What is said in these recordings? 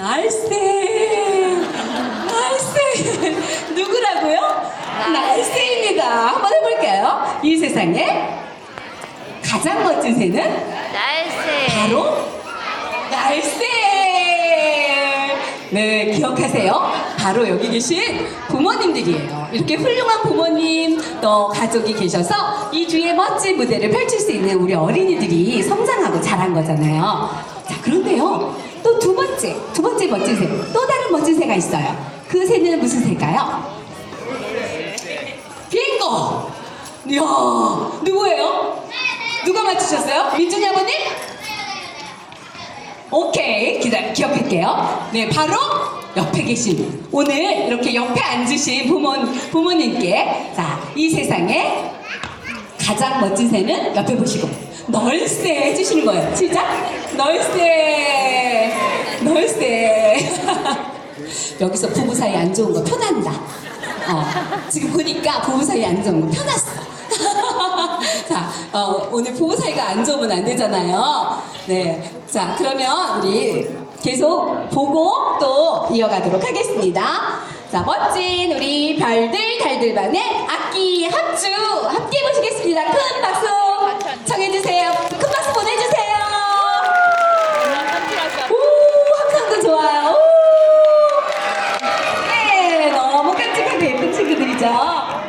날쌔 날쌔 누구라고요? 날쌔입니다. 한번 해볼까요? 이 세상에 가장 멋진 새는 날쌔. 바로 날쌔. 네, 기억하세요. 바로 여기 계신 부모님들이에요. 이렇게 훌륭한 부모님 또 가족이 계셔서 이 뒤에 멋진 무대를 펼칠 수 있는 우리 어린이들이 성장하고 자란 거잖아요. 자, 그런데요. 또 두 번째, 두 번째 멋진 새. 또 다른 멋진 새가 있어요. 그 새는 무슨 새일까요? 빙고! 이야, 누구예요? 누가 맞추셨어요? 민준이 아버님? 오케이, 기다, 기억할게요. 네, 바로 옆에 계신, 오늘 이렇게 옆에 앉으신 부모, 부모님께, 자, 이 세상에 가장 멋진 새는 옆에 보시고, 널새 해주시는 거예요. 시작! 널새! 널새! 여기서 부부 사이 안 좋은 거 편한다. 어, 지금 보니까 부부 사이 안 좋은 거 편했어. 자, 어, 오늘 부부 사이가 안 좋으면 안 되잖아요. 네. 자, 그러면 우리 계속 보고 또 이어가도록 하겠습니다. 자, 멋진 우리 별들 달들반의 악기 합주 함께 보시겠습니다. 큰 박수 청해주세요. 큰 박수 보내주세요. 오, 함성도 좋아요. 오. 네, 너무 깜찍하고 예쁜 친구들이죠.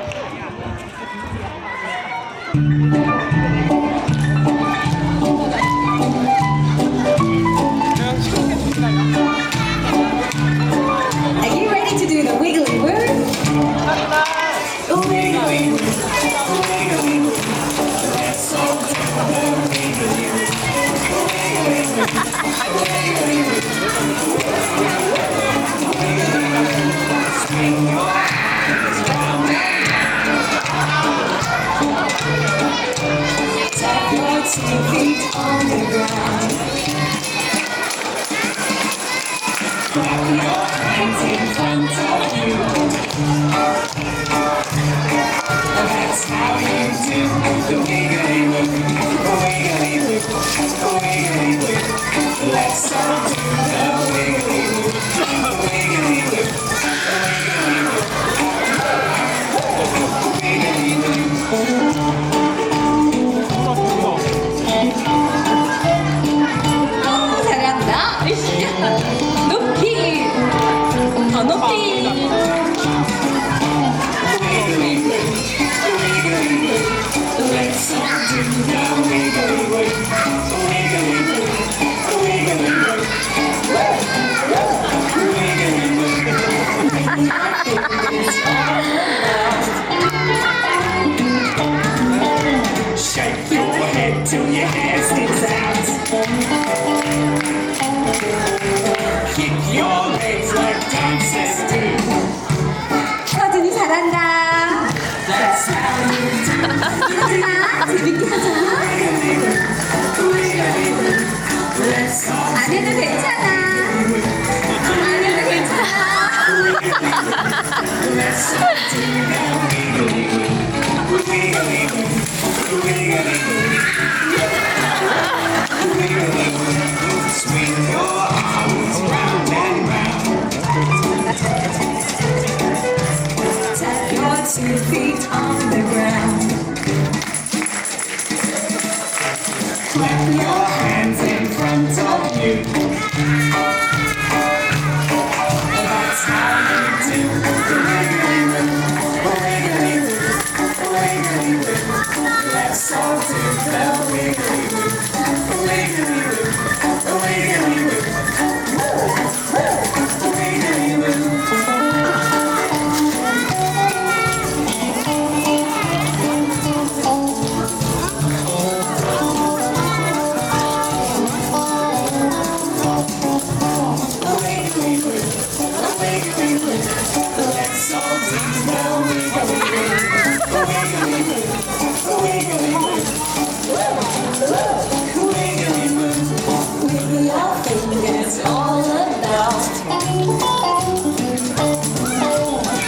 Two feet on the ground. Clap your in front of you. That's how the wiggly. Let's all do 서준이 잘한다. 재밌게 하자. 안 해도 괜찮아. 안 해도 괜찮아.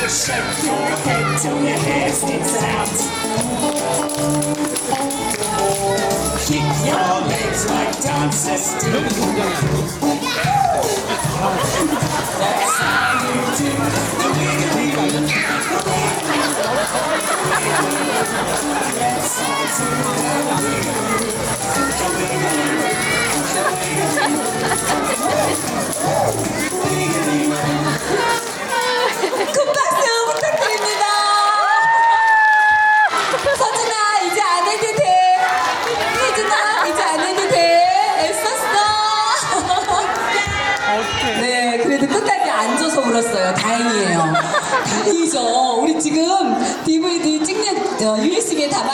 Shake your head till your hair sticks out. Kick your legs like dancers do. That's how you do 큰 박수 부탁드립니다. 서진아 이제 안 해도 돼. 혜진아 이제 안 해도 돼. 애썼어. 네, 그래도 끝까지 앉아서 울었어요. 다행이에요. 다행이죠. 우리 지금 DVD 찍는 어, USB에 담아.